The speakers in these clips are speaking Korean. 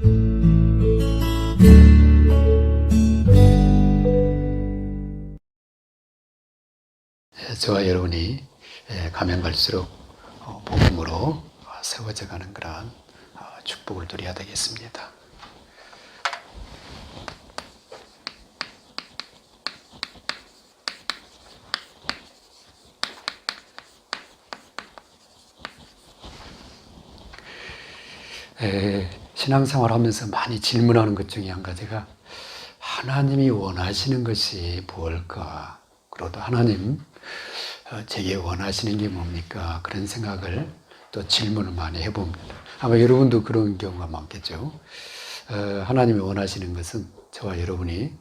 예, 저와 여러분이 예, 가면 갈수록 어, 복음으로 어, 세워져 가는 그러한 어, 축복을 누려야 되겠습니다. 에, 신앙생활 하면서 많이 질문하는 것 중에 한 가지가 하나님이 원하시는 것이 무엇일까? 그러도 하나님 어, 제게 원하시는 게 뭡니까? 그런 생각을 또 질문을 많이 해봅니다. 아마 여러분도 그런 경우가 많겠죠. 어, 하나님이 원하시는 것은 저와 여러분이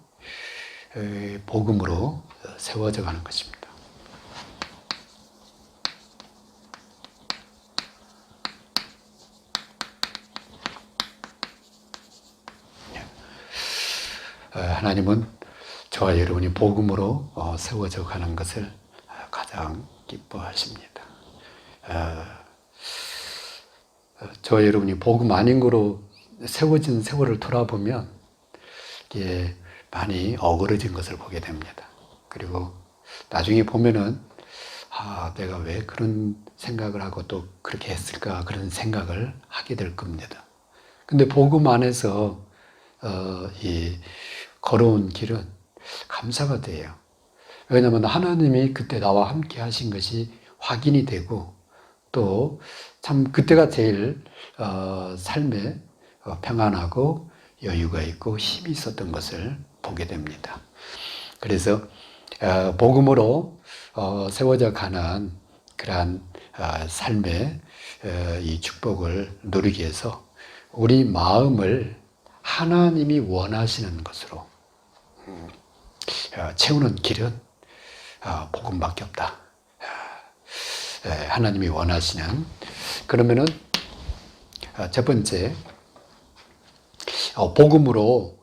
에, 복음으로 세워져 가는 것입니다. 하나님은 저와 여러분이 복음으로 어, 세워져 가는 것을 어, 가장 기뻐하십니다. 어, 저와 여러분이 복음 아닌 거로 세워진 세월을 돌아보면 이게 많이 어그러진 것을 보게 됩니다. 그리고 나중에 보면은 아, 내가 왜 그런 생각을 하고 또 그렇게 했을까 그런 생각을 하게 될 겁니다. 근데 복음 안에서 어, 이 걸어온 길은 감사가 돼요. 왜냐하면 하나님이 그때 나와 함께 하신 것이 확인이 되고 또 참 그때가 제일 어, 삶에 어, 평안하고 여유가 있고 힘이 있었던 것을 보게 됩니다. 그래서 어, 복음으로 어, 세워져 가는 그러한 어, 삶의 어, 이 축복을 누리기 위해서 우리 마음을 하나님이 원하시는 것으로 채우는 길은 어, 복음밖에 없다. 하나님이 원하시는 그러면은 어, 첫 번째 어, 복음으로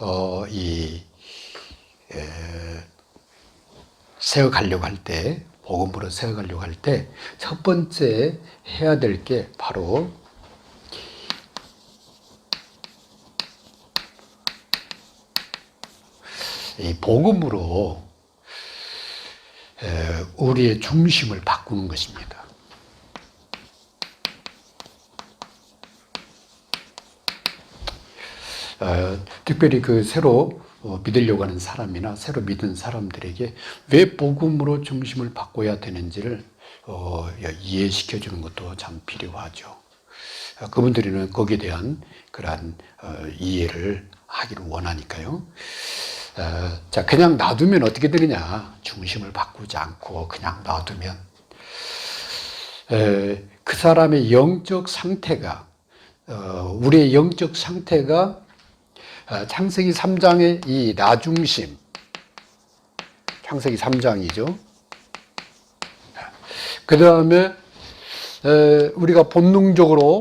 어, 이 에, 세워가려고 할 때, 복음으로 세워가려고 할 때, 첫 번째 해야 될 게 바로 이 복음으로 에, 우리의 중심을 바꾸는 것입니다. 어, 특별히 그 새로 어, 믿으려고 하는 사람이나 새로 믿은 사람들에게 왜 복음으로 중심을 바꿔야 되는지를 어, 이해시켜 주는 것도 참 필요하죠. 어, 그분들은 거기에 대한 그러한 어, 이해를 하기를 원하니까요. 어, 자, 그냥 놔두면 어떻게 되느냐? 중심을 바꾸지 않고 그냥 놔두면 에, 그 사람의 영적 상태가 어, 우리의 영적 상태가 어, 창세기 3장의 이 나중심, 창세기 3장이죠. 그 다음에 우리가 본능적으로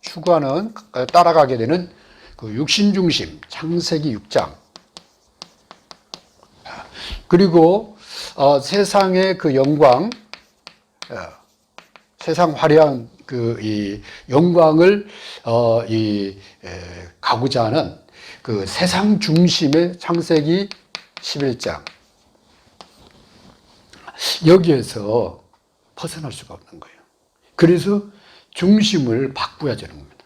추구하는 어, 따라가게 되는 그 육신 중심, 창세기 6장. 그리고 어, 세상의 그 영광, 어, 세상 화려한 그 이 영광을 어, 이 에, 가고자 하는 그 세상 중심의 창세기 11장. 여기에서 벗어날 수가 없는 거예요. 그래서 중심을 바꿔야 되는 겁니다.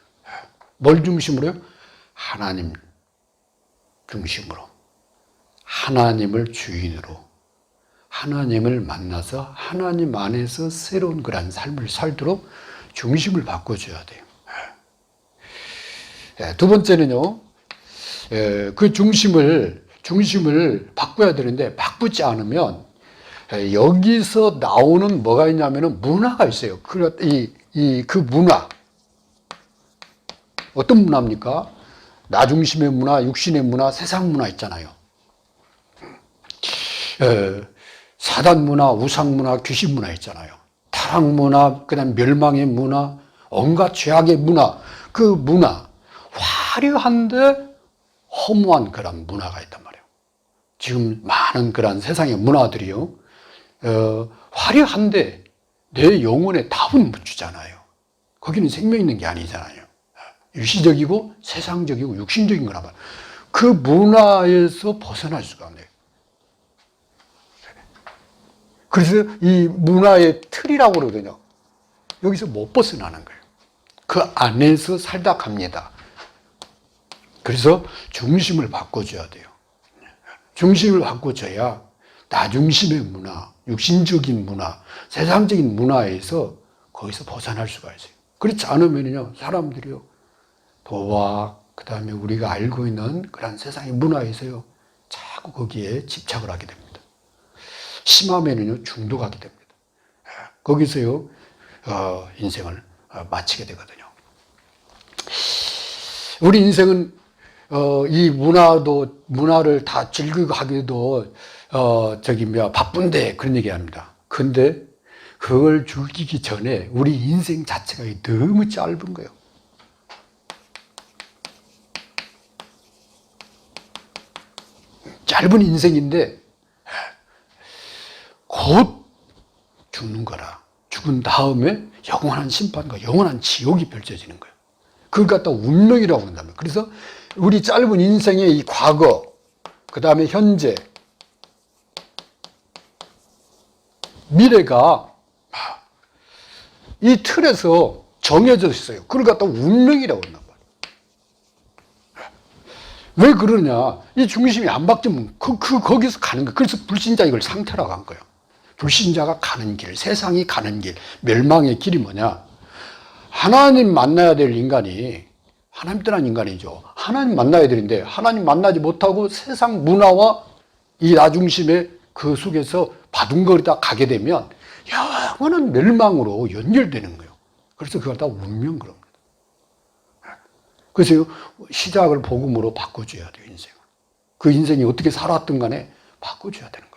뭘 중심으로요? 하나님 중심으로. 하나님을 주인으로. 하나님을 만나서 하나님 안에서 새로운 그런 삶을 살도록 중심을 바꿔줘야 돼요. 예, 두 번째는요, 예, 그 중심을, 중심을 바꿔야 되는데, 바꾸지 않으면, 예, 여기서 나오는 뭐가 있냐면은 문화가 있어요. 그, 이, 이, 그 문화. 어떤 문화입니까? 나 중심의 문화, 육신의 문화, 세상 문화 있잖아요. 예, 사단 문화, 우상 문화, 귀신 문화 있잖아요. 타락 문화, 그다음 멸망의 문화, 온갖 죄악의 문화, 그 문화, 화려한데 허무한 그런 문화가 있단 말이에요. 지금 많은 그런 세상의 문화들이요, 어, 화려한데 내 영혼에 답은 못 주잖아요. 거기는 생명 있는 게 아니잖아요. 일시적이고 세상적이고 육신적인 거란 말이에요. 그 문화에서 벗어날 수가 없네요. 그래서 이 문화의 틀이라고 그러거든요. 여기서 못 벗어나는 거예요. 그 안에서 살다 갑니다. 그래서 중심을 바꿔줘야 돼요. 중심을 바꿔줘야 나중심의 문화, 육신적인 문화, 세상적인 문화에서 거기서 벗어날 수가 있어요. 그렇지 않으면요, 사람들이요, 도와, 그 다음에 우리가 알고 있는 그런 세상의 문화에서요, 자꾸 거기에 집착을 하게 됩니다. 심하면은요, 중독하게 됩니다. 예, 거기서요, 어, 인생을 어, 마치게 되거든요. 우리 인생은 어, 이 문화도 문화를 다 즐기고 하기도 어, 저기 뭐야 바쁜데 그런 얘기합니다. 근데 그걸 즐기기 전에 우리 인생 자체가 너무 짧은 거예요. 짧은 인생인데 곧 죽는 거라. 죽은 다음에 영원한 심판과 영원한 지옥이 펼쳐지는 거예요. 그걸 갖다 운명이라고 한다면. 그래서 우리 짧은 인생의 이 과거, 그 다음에 현재, 미래가 이 틀에서 정해져 있어요. 그걸 갖다 운명이라고 한단. 왜 그러냐? 이 중심이 안 바뀌면 그, 그, 거기서 가는 거예요. 그래서 불신자 이걸 상태라고 한 거예요. 불신자가 가는 길, 세상이 가는 길, 멸망의 길이 뭐냐? 하나님 만나야 될 인간이 하나님 떠난 인간이죠. 하나님 만나야 되는데 하나님 만나지 못하고 세상 문화와 이 나중심의 그 속에서 바둥거리다 가게 되면 영원한 멸망으로 연결되는 거예요. 그래서 그걸 다 운명 그럽니다. 그래서 시작을 복음으로 바꿔줘야 돼요, 인생을. 그 인생이 어떻게 살았든 간에 바꿔줘야 되는 거라.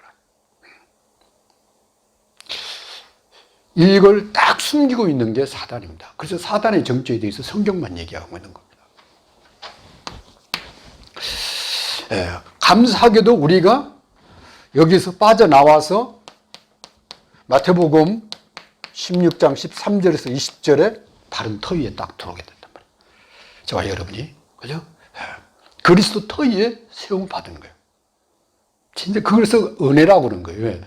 이걸 딱 숨기고 있는 게 사단입니다. 그래서 사단의 정죄에 대해서 성경만 얘기하고 있는 겁니다. 예, 감사하게도 우리가 여기서 빠져나와서 마태복음 16장 13절에서 20절에 바른 터 위에 딱 들어오게 된단 말이에요. 저와 여러분이, 그죠? 예, 그리스도 터 위에 세움 받은 거예요. 진짜 그래서 은혜라고 그러는 거예요. 왜?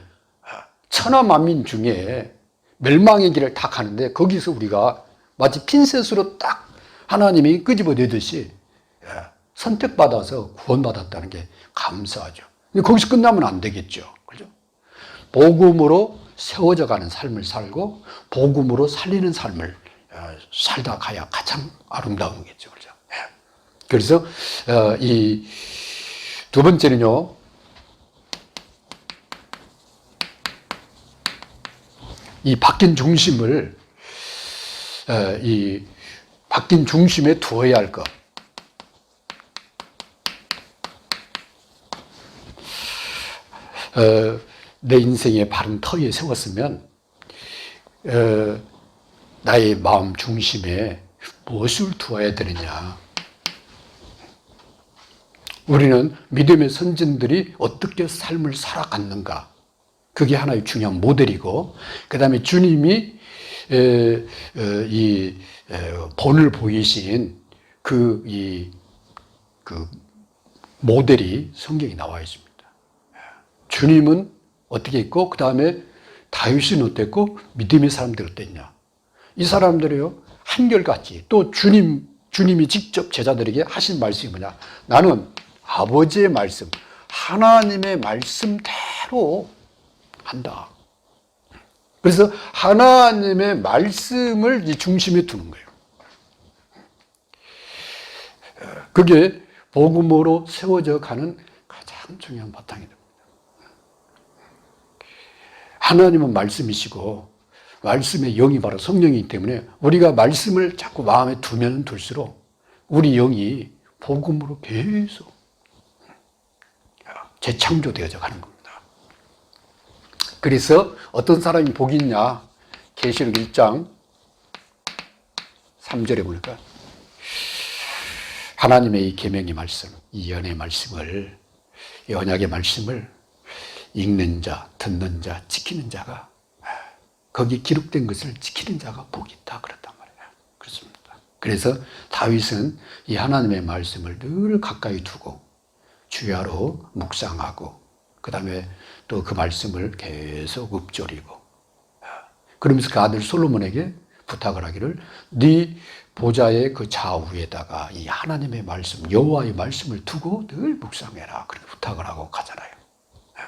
천하 만민 중에 멸망의 길을 다 가는데 거기서 우리가 마치 핀셋으로 딱 하나님이 끄집어내듯이 예, 선택받아서 구원받았다는 게 감사하죠. 근데 거기서 끝나면 안 되겠죠. 그죠? 복음으로 세워져 가는 삶을 살고 복음으로 살리는 삶을 어, 살다 가야 가장 아름다운 거겠죠. 그죠? 예. 그래서 어, 이두 번째는요. 이 바뀐 중심을 어, 이 바뀐 중심에 두어야 할 것. 어, 내 인생의 바른 터 위에 세웠으면 어, 나의 마음 중심에 무엇을 두어야 되느냐. 우리는 믿음의 선진들이 어떻게 삶을 살아갔는가. 그게 하나의 중요한 모델이고, 그 다음에 주님이 이 에, 본을 보이신 그, 이, 그 모델이 성경에 나와 있습니다. 주님은 어떻게 있고, 그 다음에 다윗은 어땠고, 믿음의 사람들 어땠냐. 이 사람들이요, 한결같이 또 주님, 주님이 직접 제자들에게 하신 말씀이 뭐냐. 나는 아버지의 말씀, 하나님의 말씀대로 한다. 그래서 하나님의 말씀을 이 중심에 두는 거예요. 그게 복음으로 세워져 가는 가장 중요한 바탕이 됩니다. 하나님은 말씀이시고 말씀의 영이 바로 성령이기 때문에 우리가 말씀을 자꾸 마음에 두면 둘수록 우리 영이 복음으로 계속 재창조되어져 가는 겁니다. 그래서 어떤 사람이 복이 있냐? 계시록 1장 3절에 보니까 하나님의 이 계명의 말씀, 이 연의 말씀을 이 언약의 말씀을 읽는 자, 듣는 자, 지키는 자가 거기 기록된 것을 지키는 자가 복이 있다 그랬단 말이에요. 그렇습니다. 그래서 다윗은 이 하나님의 말씀을 늘 가까이 두고 주야로 묵상하고 그 다음에 또 그 말씀을 계속 읊조리고 그러면서 그 아들 솔로몬에게 부탁을 하기를 네 보좌의 그 좌우에다가 이 하나님의 말씀 여호와의 말씀을 두고 늘 묵상해라 그렇게 부탁을 하고 가잖아요.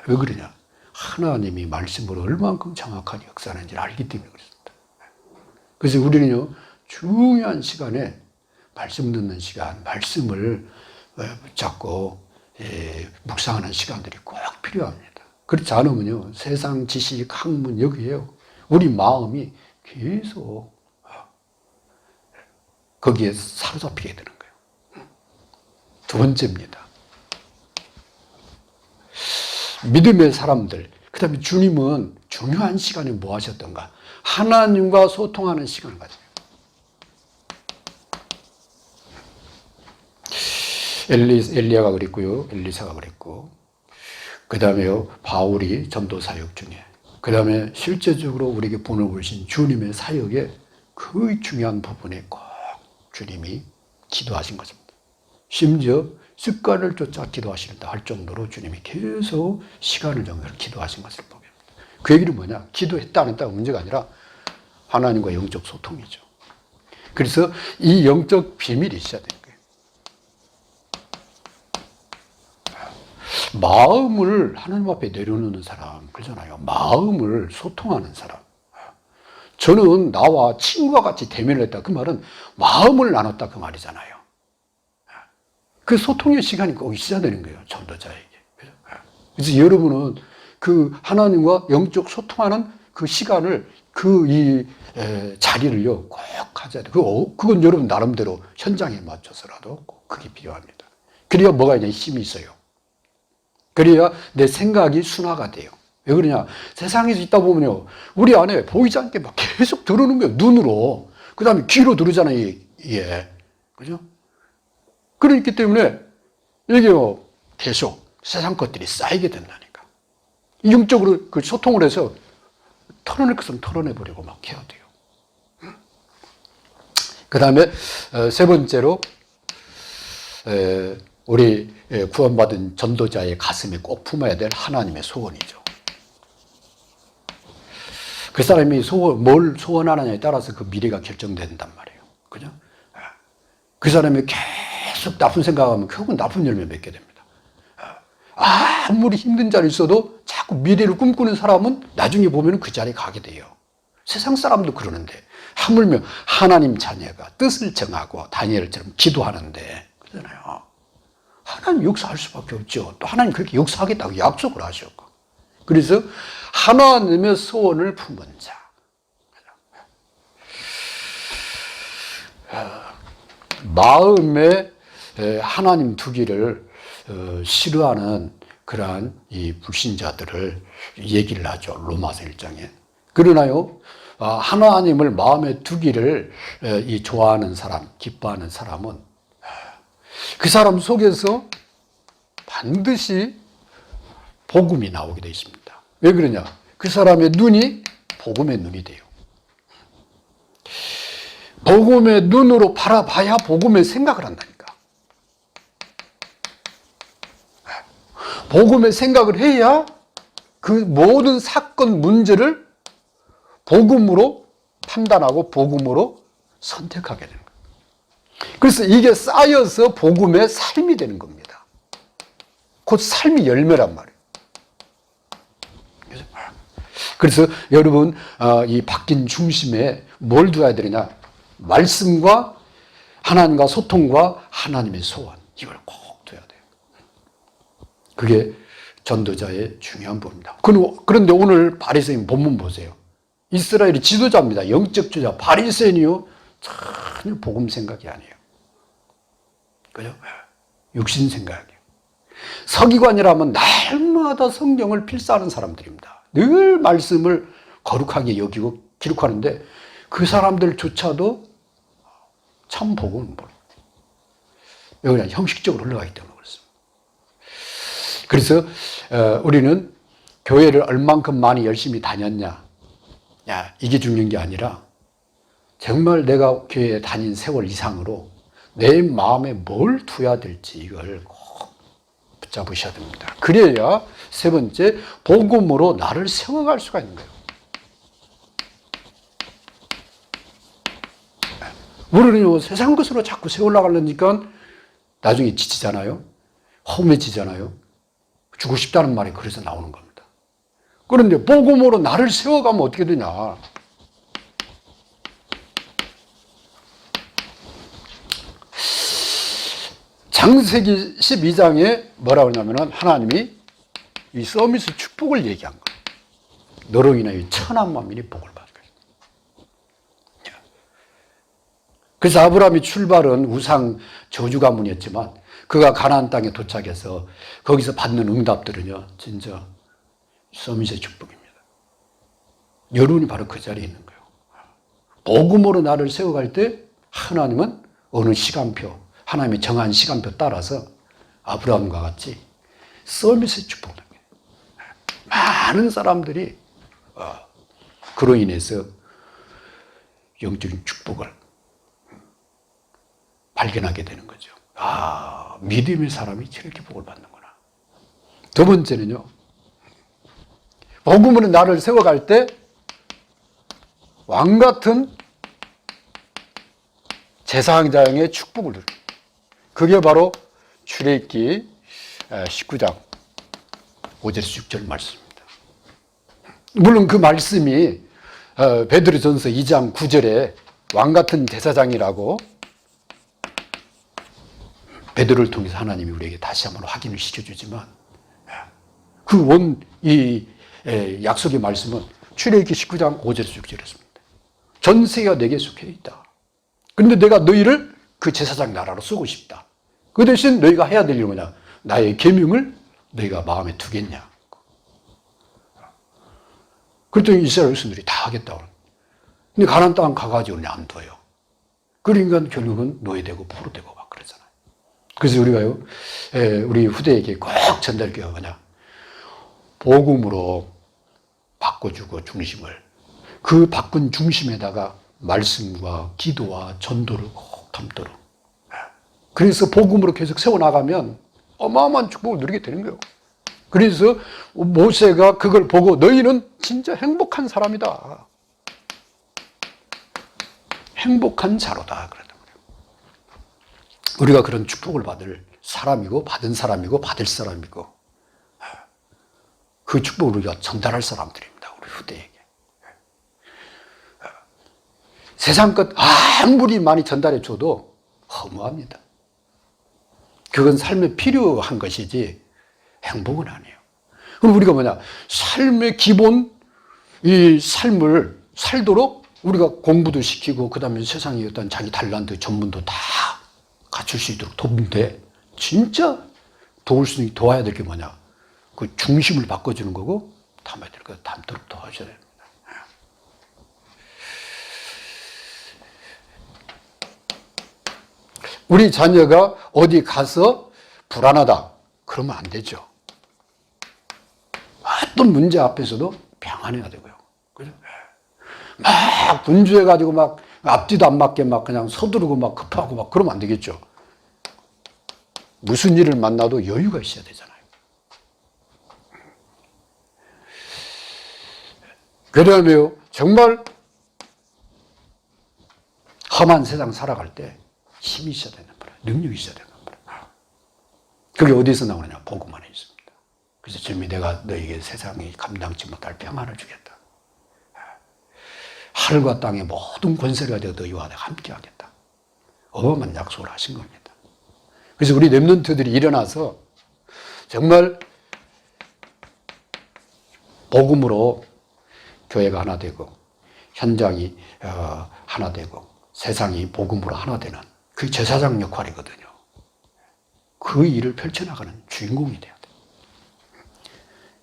왜 그러냐? 하나님이 말씀으로 얼만큼 정확하게 역사하는지를 알기 때문에 그렇습니다. 그래서 우리는요 중요한 시간에 말씀 듣는 시간, 말씀을 어, 붙잡고 예, 묵상하는 시간들이 꼭 필요합니다. 그렇지 않으면요 세상 지식, 학문 여기에요 우리 마음이 계속 거기에 사로잡히게 되는 거예요. 두 번째입니다. 믿음의 사람들, 그 다음에 주님은 중요한 시간에 뭐 하셨던가? 하나님과 소통하는 시간을 가져요. 엘리, 엘리야가 그랬고요. 엘리사가 그랬고. 그 다음에요. 바울이 전도 사역 중에. 그 다음에 실제적으로 우리에게 보내주신 주님의 사역의 그 중요한 부분에 꼭 주님이 기도하신 것입니다. 심지어 습관을 쫓아 기도하시는다 할 정도로 주님이 계속 시간을 정해서 기도하신 것을 됩니다. 그 얘기는 뭐냐? 기도했다 안 했다가 문제가 아니라 하나님과 영적 소통이죠. 그래서 이 영적 비밀이 있어야 거예요. 마음을 하나님 앞에 내려놓는 사람, 그러잖아요. 마음을 소통하는 사람. 저는 나와 친구와 같이 대면을 했다. 그 말은 마음을 나눴다. 그 말이잖아요. 그 소통의 시간이 꼭 있어야 되는 거예요. 전도자에게. 그래서 여러분은 그 하나님과 영적 소통하는 그 시간을 그 이 자리를요 꼭 가져야 돼. 그 그건 여러분 나름대로 현장에 맞춰서라도 꼭 그게 필요합니다. 그래야 뭐가 있냐 힘이 있어요. 그래야 내 생각이 순화가 돼요. 왜 그러냐? 세상에서 있다 보면요. 우리 안에 보이지 않게 막 계속 들어오는 거예요. 눈으로. 그 다음에 귀로 들으잖아요. 이게. 그죠? 그렇기 때문에 이게요. 계속 세상 것들이 쌓이게 된다니까. 영적으로 그 소통을 해서 털어낼 것은 털어내버리고 막 해야 돼요. 그 다음에 어, 세 번째로 우리 구원받은 전도자의 가슴에 꼭 품어야 될 하나님의 소원이죠. 그 사람이 소원, 뭘 소원하느냐에 따라서 그 미래가 결정된단 말이에요. 그죠? 그 사람이 계속 나쁜 생각하면 결국은 나쁜 열매 맺게 됩니다. 아무리 힘든 자리 있어도 자꾸 미래를 꿈꾸는 사람은 나중에 보면 그 자리에 가게 돼요. 세상 사람도 그러는데 하물며 하나님 자녀가 뜻을 정하고 다니엘처럼 기도하는데 그러잖아요. 하나님 역사할 수밖에 없죠. 또 하나님 그렇게 역사하겠다고 약속을 하셨고. 그래서 하나님의 소원을 품은 자. 마음에 하나님 두기를 어, 싫어하는 그러한 이 불신자들을 얘기를 하죠. 로마서 1장에. 그러나요, 아, 하나님을 마음에 두기를 이 좋아하는 사람, 기뻐하는 사람은 그 사람 속에서 반드시 복음이 나오게 되어 있습니다. 왜 그러냐? 그 사람의 눈이 복음의 눈이 돼요. 복음의 눈으로 바라봐야 복음의 생각을 한다니까. 복음의 생각을 해야 그 모든 사건 문제를 복음으로 판단하고 복음으로 선택하게 거예요. 그래서 이게 쌓여서 복음의 삶이 되는 겁니다. 곧 삶이 열매란 말이에요. 그래서 여러분 어, 이 바뀐 중심에 뭘 두어야 되느냐? 말씀과 하나님과 소통과 하나님의 소원 이걸 꼭 둬야 돼요. 그게 전도자의 중요한 부분입니다. 그런데 오늘 바리새인 본문 보세요. 이스라엘이 지도자입니다. 영적 주자 바리새인이요 전혀 복음 생각이 아니에요. 그죠? 육신 생각이에요. 서기관이라면 날마다 성경을 필사하는 사람들입니다. 늘 말씀을 거룩하게 여기고 기록하는데 그 사람들조차도 참 복음을 모릅니다. 왜 그냥 형식적으로 흘러가기 때문에 그렇습니다. 그래서 어, 우리는 교회를 얼만큼 많이 열심히 다녔냐, 야 이게 중요한 게 아니라 정말 내가 교회에 다닌 세월 이상으로 내 마음에 뭘 두어야 될지 이걸 꼭 붙잡으셔야 됩니다. 그래야 세 번째 복음으로 나를 세워갈 수가 있는 거예요. 우리는요 세상 것으로 자꾸 세우려고 나중에 지치잖아요. 허무해지잖아요. 주고 싶다는 말이 그래서 나오는 겁니다. 그런데 복음으로 나를 세워가면 어떻게 되냐? 장세기 12장에 뭐라고 하냐면은 하나님이 이 서밋의 축복을 얘기한 거예요. 너로 인하여 천한 만민이 복을 받을 것이다. 그래서 아브라함이 출발은 우상 저주 가문이었지만 그가 가나안 땅에 도착해서 거기서 받는 응답들은요, 진짜 서밋의 축복입니다. 여론이 바로 그 자리에 있는 거예요. 복음으로 나를 세워갈 때 하나님은 어느 시간표, 하나님의 정한 시간표 따라서 아브라함과 같이 서밋의 축복을 합니다. 많은 사람들이 어, 그로 인해서 영적인 축복을 발견하게 되는 거죠. 아, 믿음의 사람이 저렇게 복을 받는구나. 두 번째는요, 복음으로 나를 세워갈 때 왕 같은 제사장의 축복을 누립니다. 그게 바로 출애굽기 19장 5절에서 6절 말씀입니다. 물론 그 말씀이 어, 베드로전서 2장 9절에 왕 같은 제사장이라고 베드로를 통해서 하나님이 우리에게 다시 한번 확인을 시켜주지만 그 원 이 약속의 말씀은 출애굽기 19장 5절에서 6절이었습니다. 전 세계가 내게 속해 있다. 그런데 내가 너희를 그 제사장 나라로 쓰고 싶다. 그 대신 너희가 해야 될 일은 뭐냐? 나의 계명을 너희가 마음에 두겠냐? 그랬더니 이스라엘 백성들이 다 하겠다고. 근데 가나안 땅 가가지고 안 둬요. 그러니까 결국은 노예되고 포로되고 막 그러잖아요. 그래서 우리가요, 에, 우리 후대에게 꼭 전달할 게 뭐냐? 복음으로 바꿔주고 중심을 그 바꾼 중심에다가 말씀과 기도와 전도를 꼭 담도록. 그래서 복음으로 계속 세워나가면 어마어마한 축복을 누리게 되는 거예요. 그래서 모세가 그걸 보고 너희는 진짜 행복한 사람이다. 행복한 자로다. 그러는 거예요. 우리가 그런 축복을 받을 사람이고, 받은 사람이고, 받을 사람이고, 그 축복을 우리가 전달할 사람들입니다. 우리 후대에게. 세상 것 아무리 많이 전달해 줘도 허무합니다. 그건 삶에 필요한 것이지 행복은 아니에요. 그럼 우리가 뭐냐? 삶의 기본 이 삶을 살도록 우리가 공부도 시키고 그다음에 세상의 어떤 자기 달란트 전문도 다 갖출 수 있도록 돕는데 진짜 도울 수 있, 도와야 될 게 뭐냐? 그 중심을 바꿔주는 거고 될거 담도록 도와줘야 됩니 우리 자녀가 어디 가서 불안하다. 그러면 안 되죠. 어떤 문제 앞에서도 평안해야 되고요. 그죠? 막 분주해가지고 막 앞뒤도 안 맞게 막 그냥 서두르고 막 급하고 막 그러면 안 되겠죠. 무슨 일을 만나도 여유가 있어야 되잖아요. 그 다음에요, 정말 험한 세상 살아갈 때 힘이 있어야 되는 거라. 능력이 있어야 되는 거라. 그게 어디서 나오느냐? 복음 안에 있습니다. 그래서 주님이 내가 너에게 세상이 감당치 못할 평안을 주겠다. 하늘과 땅의 모든 권세를 가지고 너희와 함께 하겠다. 어마어마한 약속을 하신 겁니다. 그래서 우리 랩런트들이 일어나서 정말 복음으로 교회가 하나 되고 현장이 어, 하나 되고 세상이 복음으로 하나 되는 그 제사장 역할이거든요. 그 일을 펼쳐나가는 주인공이 돼야 돼.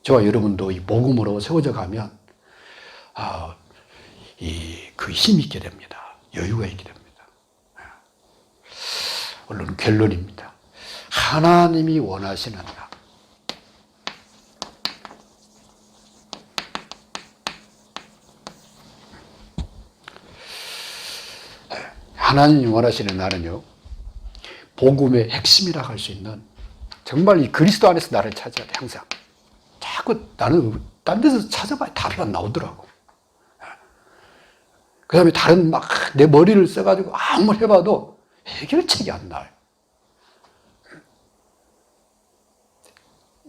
저와 여러분도 이 복음으로 세워져 가면 아, 이 그 힘이 있게 됩니다. 여유가 있게 됩니다. 물론 결론입니다. 하나님이 원하시는 나. 하나님이 원하시는 나는요, 복음의 핵심이라 할 수 있는 정말 이 그리스도 안에서 나를 찾아야 돼, 항상. 자꾸 나는 딴 데서 찾아봐야 답이 안 나오더라고. 그 다음에 다른 막 내 머리를 써가지고 아무리 해봐도 해결책이 안 나요.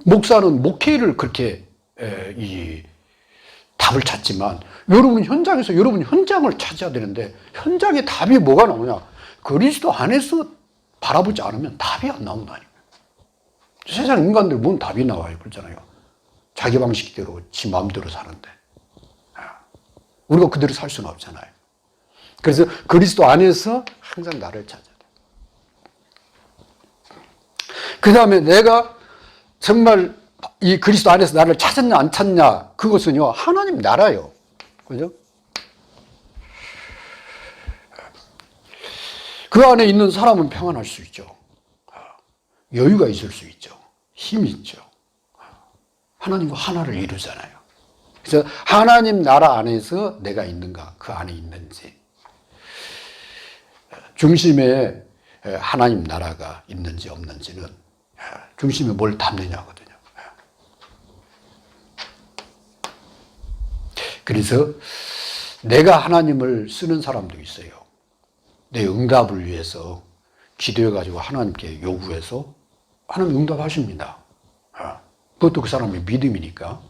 목사는 목회를 그렇게 에, 이 답을 찾지만 여러분 현장에서 여러분 현장을 찾아야 되는데 현장에 답이 뭐가 나오냐? 그리스도 안에서 바라보지 않으면 답이 안 나온다니까요. 세상 인간들 뭔 답이 나와요, 그렇잖아요. 자기 방식대로 지 마음대로 사는데 아, 우리가 그대로 살 수는 없잖아요. 그래서 그리스도 안에서 항상 나를 찾아야 돼. 그 다음에 내가 정말 이 그리스도 안에서 나를 찾았냐 안 찾냐 그것은요 하나님 나라요. 그죠? 그 안에 있는 사람은 평안할 수 있죠. 여유가 있을 수 있죠. 힘이 있죠. 하나님과 하나를 이루잖아요. 그래서 하나님 나라 안에서 내가 있는가, 그 안에 있는지. 중심에 하나님 나라가 있는지 없는지는 중심에 뭘 담느냐거든요. 그래서 내가 하나님을 쓰는 사람도 있어요. 내 응답을 위해서 기도해가지고 하나님께 요구해서 하나님 응답하십니다. 아, 그것도 그 사람의 믿음이니까.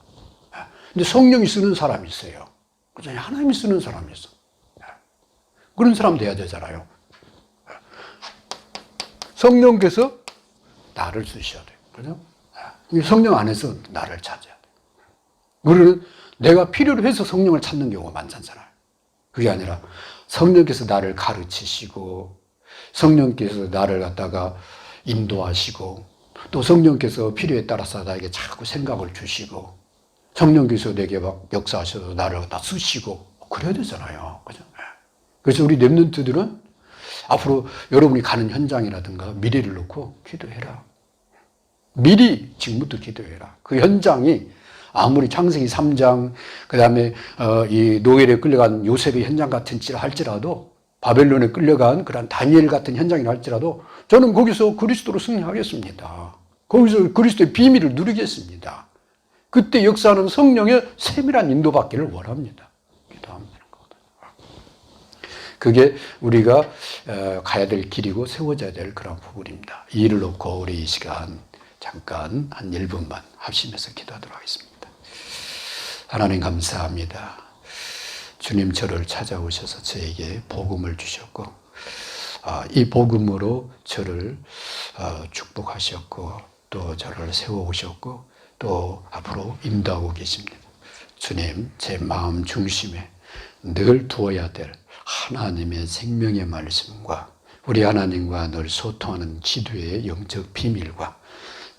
아, 근데 성령이 쓰는 사람이 있어요. 그죠? 하나님이 쓰는 사람이 있어. 아, 그런 사람 돼야 되잖아요. 성령께서 나를 쓰셔야 돼요. 그죠? 성령 안에서 나를 찾아야 돼. 우리는 내가 필요로 해서 성령을 찾는 경우가 많잖아요. 그게 아니라 성령께서 나를 가르치시고 성령께서 나를 갖다가 인도하시고 또 성령께서 필요에 따라서 나에게 자꾸 생각을 주시고 성령께서 내게 막 역사하셔서 나를 갖다 쓰시고 그래야 되잖아요. 그죠? 그래서 우리 랩런트들은 앞으로 여러분이 가는 현장이라든가 미래를 놓고 기도해라. 미리 지금부터 기도해라. 그 현장이 아무리 창세기 3장, 그 다음에, 어, 이 노엘에 끌려간 요셉의 현장 같은 지 할지라도, 바벨론에 끌려간 그런 다니엘 같은 현장이라 할지라도, 저는 거기서 그리스도로 승리하겠습니다. 거기서 그리스도의 비밀을 누리겠습니다. 그때 역사하는 성령의 세밀한 인도받기를 원합니다. 거거든요. 그게 우리가 어, 가야 될 길이고 세워져야 될 그런 부분입니다. 이 일을 놓고 우리 이 시간 잠깐 한 1분만 합심해서 기도하도록 하겠습니다. 하나님 감사합니다. 주님 저를 찾아오셔서 저에게 복음을 주셨고 아, 이 복음으로 저를 어, 축복하셨고 또 저를 세워오셨고 또 앞으로 인도하고 계십니다. 주님 제 마음 중심에 늘 두어야 될 하나님의 생명의 말씀과 우리 하나님과 늘 소통하는 기도의 영적 비밀과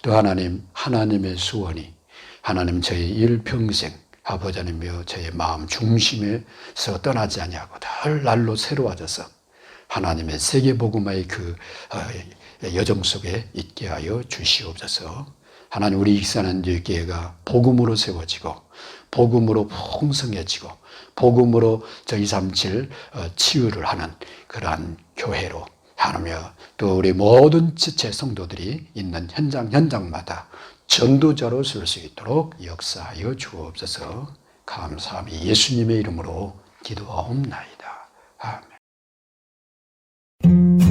또 하나님 하나님의 수원이 하나님 저의 일평생 아버지 하나님여 저의 마음 중심에서 떠나지 아니하고 늘 날로 새로워져서 하나님의 세계복음화의 그 어, 여정 속에 있게 하여 주시옵소서. 하나님 우리 익산한 교회가 복음으로 세워지고 복음으로 풍성해지고 복음으로 저희 삼칠 어, 치유를 하는 그러한 교회로 하나며 또 우리 모든 지체 성도들이 있는 현장 현장마다 전도자로 쓸 수 있도록 역사하여 주옵소서 감사함이 예수님의 이름으로 기도하옵나이다. 아멘.